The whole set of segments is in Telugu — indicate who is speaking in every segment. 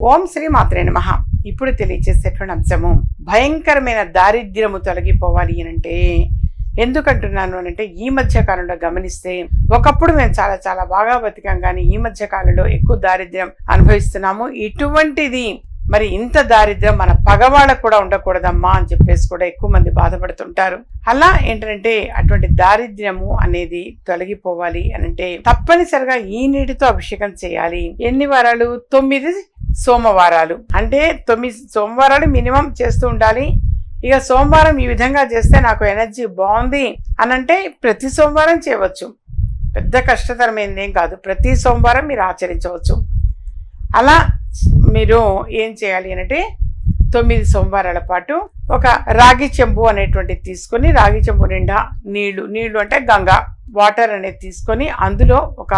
Speaker 1: ఓం శ్రీ మాత్రే నమ. ఇప్పుడు తెలియచేసేటువంటి అంశము భయంకరమైన దారిద్ర్యము తొలగిపోవాలి అనంటే ఎందుకంటున్నాను అనంటే ఈ మధ్య కాలంలో గమనిస్తే ఒకప్పుడు మేము చాలా చాలా బాగా బతికాం కానీ ఈ మధ్య కాలంలో ఎక్కువ దారిద్ర్యం అనుభవిస్తున్నాము. ఇటువంటిది మరి ఇంత దారిద్ర్యం మన పగవాళ్ళకు కూడా ఉండకూడదమ్మా అని చెప్పేసి కూడా ఎక్కువ మంది బాధపడుతుంటారు. అలా ఏంటంటే అటువంటి దారిద్ర్యము అనేది తొలగిపోవాలి అనంటే తప్పనిసరిగా ఈ నీటితో అభిషేకం చేయాలి. ఎన్ని వారాలు? తొమ్మిది సోమవారాలు. అంటే తొమ్మిది సోమవారాలు మినిమం చేస్తూ ఉండాలి. ఇక సోమవారం ఈ విధంగా చేస్తే నాకు ఎనర్జీ బాగుంది అని అంటే ప్రతి సోమవారం చేయవచ్చు. పెద్ద కష్టతరమైనది ఏం కాదు. ప్రతి సోమవారం మీరు ఆచరించవచ్చు. అలా మీరు ఏం చేయాలి అంటే తొమ్మిది సోమవారాల పాటు ఒక రాగి చెంబు అనేటువంటిది తీసుకొని రాగి చెంబు నిండా నీళ్ళు నీళ్ళు అంటే గంగా వాటర్ అనేది తీసుకొని అందులో ఒక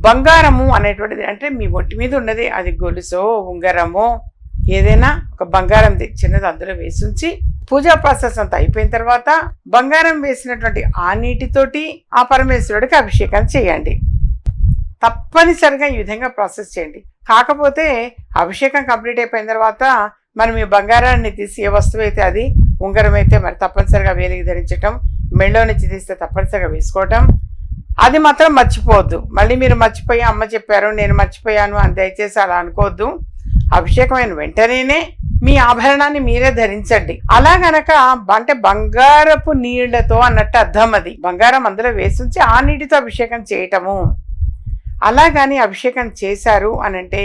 Speaker 1: బంగారము అనేటువంటిది అంటే మీ ఒంటి మీద ఉన్నది అది గొలుసో ఉంగరమో ఏదైనా ఒక బంగారం చిన్నది అందులో వేసి ఉంచి పూజా ప్రాసెస్ అంతా అయిపోయిన తర్వాత బంగారం వేసినటువంటి ఆ నీటితోటి ఆ పరమేశ్వరుడికి అభిషేకం చేయండి. తప్పనిసరిగా ఈ విధంగా ప్రాసెస్ చేయండి. కాకపోతే అభిషేకం కంప్లీట్ అయిపోయిన తర్వాత మనం ఈ బంగారాన్ని తీసి ఏ వస్తువు అయితే అది ఉంగరం అయితే మరి తప్పనిసరిగా వేలికి ధరించటం మెళ్ళో నుంచి తీస్తే తప్పనిసరిగా వేసుకోవటం అది మాత్రం మర్చిపోవద్దు. మళ్ళీ మీరు మర్చిపోయి అమ్మ చెప్పారు నేను మర్చిపోయాను అని దయచేసి అలా అనుకోవద్దు. అభిషేకమైన వెంటనేనే మీ ఆభరణాన్ని మీరే ధరించండి. అలా గనక అంటే బంగారపు నీళ్ళతో అన్నట్టు అర్థం అది. బంగారం అందులో వేసుంచి ఆ నీటితో అభిషేకం చేయటము. అలా కానీ అభిషేకం చేశారు అనంటే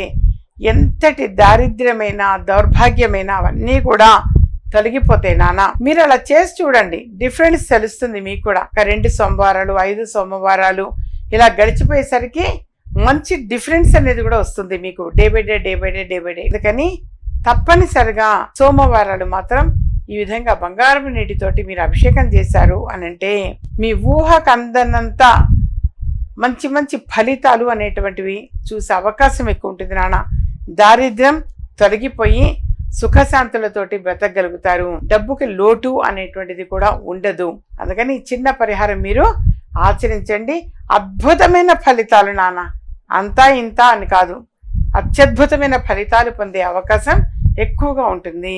Speaker 1: ఎంతటి దారిద్ర్యమైన దౌర్భాగ్యమైన అవన్నీ కూడా తొలగిపోతాయి నానా. మీరు అలా చేసి చూడండి. డిఫరెన్స్ తెలుస్తుంది మీకు కూడా ఒక రెండు సోమవారాలు ఐదు సోమవారాలు ఇలా గడిచిపోయేసరికి మంచి డిఫరెన్స్ అనేది కూడా వస్తుంది మీకు. Day by day day by day day by day. అందుకని తప్పనిసరిగా సోమవారాలు మాత్రం ఈ విధంగా బంగారం నీటితోటి మీరు అభిషేకం చేశారు అని అంటే మీ ఊహకు అందనంత మంచి మంచి ఫలితాలు అనేటువంటివి చూసే అవకాశం ఎక్కువ ఉంటుంది నాన్న దారిద్ర్యం తొలగిపోయి సుఖశాంతులతోటి బ్రతకగలుగుతారు. డబ్బుకి లోటు అనేటువంటిది కూడా ఉండదు. అందుకని ఈ చిన్న పరిహారం మీరు ఆచరించండి. అద్భుతమైన ఫలితాలు నాన్న. అంతా ఇంత అని కాదు. అత్యద్భుతమైన ఫలితాలు పొందే అవకాశం ఎక్కువగా ఉంటుంది.